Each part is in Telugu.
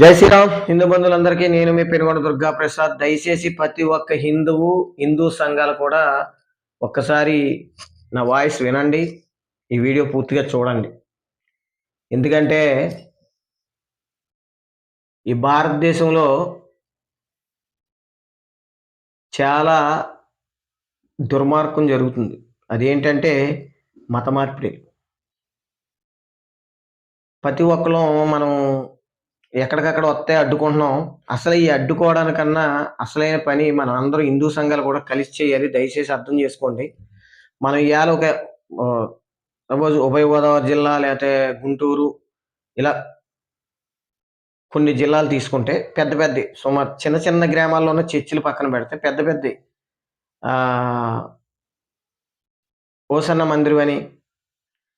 జై శ్రీరామ్. హిందూ బంధువులందరికీ నేను మీ పెనుగొండ దుర్గా ప్రసాద్. దయచేసి ప్రతి ఒక్క హిందువు హిందూ సంఘాలు కూడా ఒక్కసారి నా వాయిస్ వినండి. ఈ వీడియో పూర్తిగా చూడండి. ఎందుకంటే ఈ భారతదేశంలో చాలా దుర్మార్గం జరుగుతుంది. అదేంటంటే మత మార్పిడి. ప్రతి ఒక్కరు మనం ఎక్కడికక్కడ వస్తే అడ్డుకుంటున్నాం. అసలు ఈ అడ్డుకోవడానికన్నా అసలైన పని మన అందరూ హిందూ సంఘాలు కూడా కలిసి చేయాలి. దయచేసి అర్థం చేసుకోండి. మనం ఇవాళ ఒక సపోజ్ ఉభయ గోదావరి జిల్లా లేకపోతే గుంటూరు ఇలా కొన్ని జిల్లాలు తీసుకుంటే పెద్ద పెద్ద సుమారు చిన్న చిన్న గ్రామాల్లో ఉన్న చర్చిలు పక్కన పెడితే పెద్ద పెద్ద ఓసన్న మందిరం అని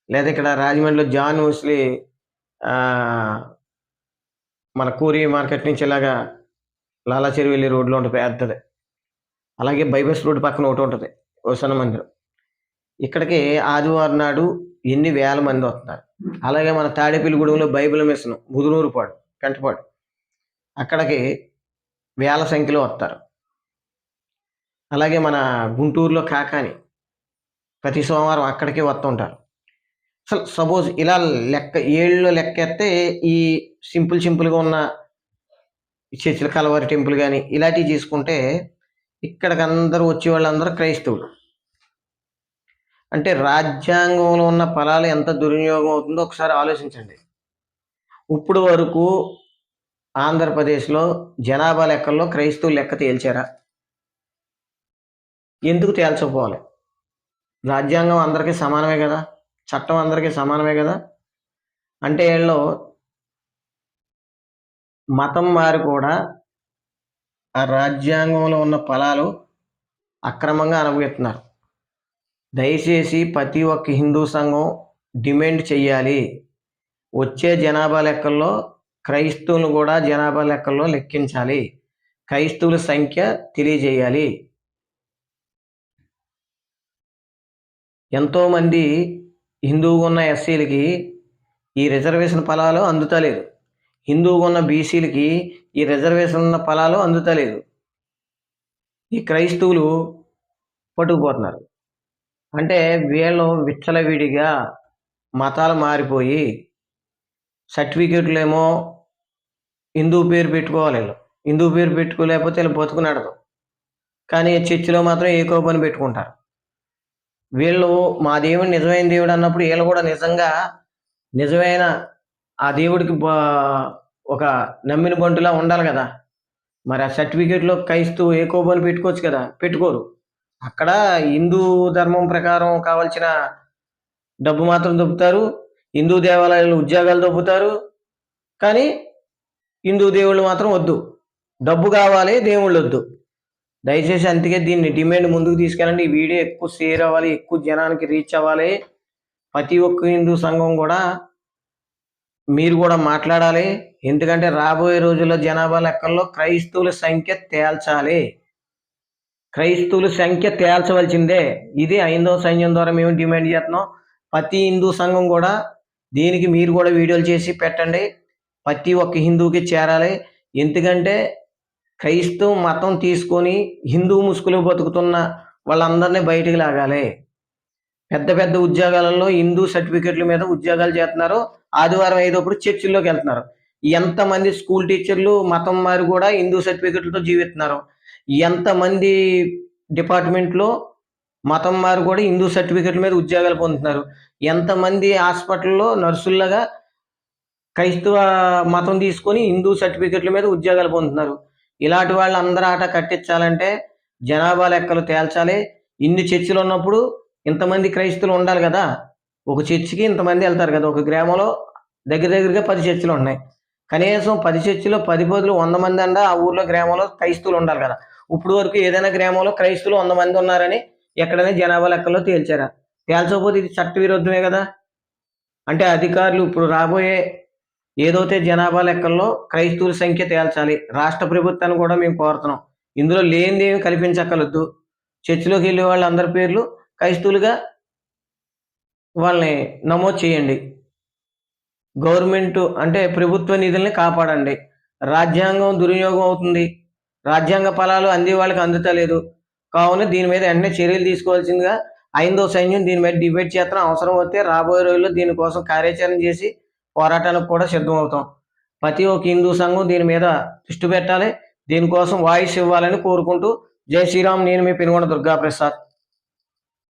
లేదా ఇక్కడ రాజమండ్రిలో జాన్ ఊస్లీ మన కూరి మార్కెట్ నుంచి ఇలాగా లాలాచెరు వెళ్ళి రోడ్లో ఉంటుంది పెద్దది. అలాగే బైబస్ రోడ్ పక్కన ఒకటి ఉంటుంది ఓసన్న మందిరం. ఇక్కడికి ఆదివారం నాడు ఎన్ని వేల మంది వస్తున్నారు. అలాగే మన తాడేపల్లిగూడెంలో బైబిల్ మిషన్ ముదునూరుపాడు కంటపాడు అక్కడికి వేల సంఖ్యలో వస్తారు. అలాగే మన గుంటూరులో కాకాని ప్రతి సోమవారం అక్కడికి వస్తుంటారు. అసలు సపోజ్ ఇలా లెక్క ఏళ్ళు లెక్కెత్తే ఈ సింపుల్ సింపుల్గా ఉన్న చర్చిల కలవారి టెంపుల్ కానీ ఇలాంటివి తీసుకుంటే ఇక్కడికి అందరూ వచ్చే వాళ్ళందరూ క్రైస్తవులు. అంటే రాజ్యాంగంలో ఉన్న ఫలాలు ఎంత దుర్వినియోగం అవుతుందో ఒకసారి ఆలోచించండి. ఇప్పుడు వరకు ఆంధ్రప్రదేశ్లో జనాభా లెక్కల్లో క్రైస్తవులు లెక్క తేల్చారా? ఎందుకు తేల్చకపోవాలి? రాజ్యాంగం అందరికీ సమానమే కదా? చట్టం అందరికీ సమానమే కదా? అంటే వీళ్ళు మతం మారి కూడా ఆ రాజ్యాంగంలో ఉన్న ఫలాలు అక్రమంగా అనుభవిస్తున్నారు. దయచేసి ప్రతి ఒక్క హిందూ సంఘం డిమాండ్ చెయ్యాలి వచ్చే జనాభా లెక్కల్లో క్రైస్తవులు కూడా జనాభా లెక్కల్లో లెక్కించాలి. క్రైస్తవుల సంఖ్య తెలియజేయాలి. ఎంతోమంది హిందువుగా ఉన్న ఎస్సీలకి ఈ రిజర్వేషన్ ఫలాలు అందుతలేదు. హిందువుగా ఉన్న బీసీలకి ఈ రిజర్వేషన్ ఉన్న ఫలాలు అందుతలేదు. ఈ క్రైస్తవులు పట్టుకుపోతున్నారు. అంటే వీళ్ళు విచ్చలవిడిగా మతాలు మారిపోయి సర్టిఫికేట్లు ఏమో హిందూ పేరు పెట్టుకోవాలి వీళ్ళు. హిందూ పేరు పెట్టుకోలేకపోతే వీళ్ళు బతుకునడదు కానీ చర్చిలో మాత్రం ఏకో పని పెట్టుకుంటారు? వీళ్ళు మా దేవుడు నిజమైన దేవుడు అన్నప్పుడు వీళ్ళు కూడా నిజంగా నిజమైన ఆ దేవుడికి బా- ఒక నమ్మిన బంటులా ఉండాలి కదా. మరి ఆ సర్టిఫికేట్లో క్రైస్తవు ఏ కోపని పెట్టుకోవచ్చు కదా. పెట్టుకోరు. అక్కడ హిందూ ధర్మం ప్రకారం కావాల్సిన డబ్బు మాత్రం దొబ్బుతారు. హిందూ దేవాలయాలు ఉద్యోగాలు దొబ్బుతారు. కానీ హిందూ దేవుళ్ళు మాత్రం వద్దు. డబ్బు కావాలి దేవుళ్ళు వద్దు. దయచేసి అందుకే దీన్ని డిమాండ్ ముందుకు తీసుకెళ్ళండి. ఈ వీడియో ఎక్కువ షేర్ అవ్వాలి ఎక్కువ జనానికి రీచ్ అవ్వాలి. ప్రతి ఒక్క హిందూ సంఘం కూడా మీరు కూడా మాట్లాడాలి. ఎందుకంటే రాబోయే రోజుల్లో జనాభా లెక్కల్లో క్రైస్తవుల సంఖ్య తేల్చాలి. క్రైస్తవుల సంఖ్య తేల్చవలసిందే. ఇది ఐందవ సైన్యం ద్వారా మేము డిమాండ్ చేస్తున్నాం. ప్రతి హిందూ సంఘం కూడా దీనికి మీరు కూడా వీడియోలు చేసి పెట్టండి. ప్రతి ఒక్క హిందువుకి చేరాలి. ఎందుకంటే క్రైస్తవ మతం తీసుకొని హిందూ ముసుగులు బతుకుతున్న వాళ్ళందరినీ బయటికి లాగాలి. పెద్ద పెద్ద ఉద్యోగాలలో హిందూ సర్టిఫికెట్ల మీద ఉద్యోగాలు చేస్తున్నారు. ఆదివారం అయ్యేటప్పుడు చర్చిల్లోకి వెళ్తున్నారు. ఎంతమంది స్కూల్ టీచర్లు మతం మారి కూడా హిందూ సర్టిఫికెట్లతో జీవిస్తున్నారు. ఎంతమంది డిపార్ట్మెంట్లో మతం మారి కూడా హిందూ సర్టిఫికెట్ల మీద ఉద్యోగాలు పొందుతున్నారు. ఎంతమంది హాస్పిటల్లో నర్సుల్లాగా క్రైస్తవ మతం తీసుకొని హిందూ సర్టిఫికెట్ల మీద ఉద్యోగాలు పొందుతున్నారు. ఇలాంటి వాళ్ళు అందరూ ఆట కట్టించాలంటే జనాభా లెక్కలు తేల్చాలి. ఇన్ని చర్చిలు ఉన్నప్పుడు ఇంతమంది క్రైస్తులు ఉండాలి కదా. ఒక చర్చికి ఇంతమంది వెళ్తారు కదా. ఒక గ్రామంలో దగ్గర దగ్గరగా పది చర్చిలు ఉన్నాయి. కనీసం పది చర్చిలో పది పదులు వంద మంది అండా ఆ ఊర్లో గ్రామంలో క్రైస్తువులు ఉండాలి కదా. ఇప్పుడు వరకు ఏదైనా గ్రామంలో క్రైస్తువులు వంద మంది ఉన్నారని ఎక్కడైనా జనాభా లెక్కల్లో తేల్చారా? తేల్చకపోతే ఇది చట్ట విరుద్ధమే కదా. అంటే అధికారులు ఇప్పుడు రాబోయే ఏదైతే జనాభా లెక్కల్లో క్రైస్తవుల సంఖ్య తేల్చాలి రాష్ట్ర ప్రభుత్వాన్ని కూడా మేము కోరుతున్నాం. ఇందులో లేనిదేమి కల్పించగలద్దు చర్చిలోకి వెళ్ళే వాళ్ళందరి పేర్లు క్రైస్తవులుగా వాళ్ళని నమోదు చేయండి. గవర్నమెంట్ అంటే ప్రభుత్వ నిధుల్ని కాపాడండి. రాజ్యాంగం దుర్వినియోగం అవుతుంది. రాజ్యాంగ ఫలాలు అందే వాళ్ళకి అందుతలేదు. కావున దీని మీద వెంటనే చర్యలు తీసుకోవాల్సిందిగా ఐందో సైన్యం దీని మీద డిబేట్ చేస్తాం అవసరం వస్తే రాబోయే రోజుల్లో దీనికోసం కార్యాచరణ చేసి పోరాటానికి కూడా సిద్ధమవుతాం. ప్రతి ఒక్క హిందూ సంఘం దీని మీద దృష్టి పెట్టాలి. దీనికోసం వాయిస్ ఇవ్వాలని కోరుకుంటూ జై శ్రీరామ్. నేను మీ పెనుగొండ దుర్గా ప్రసాద్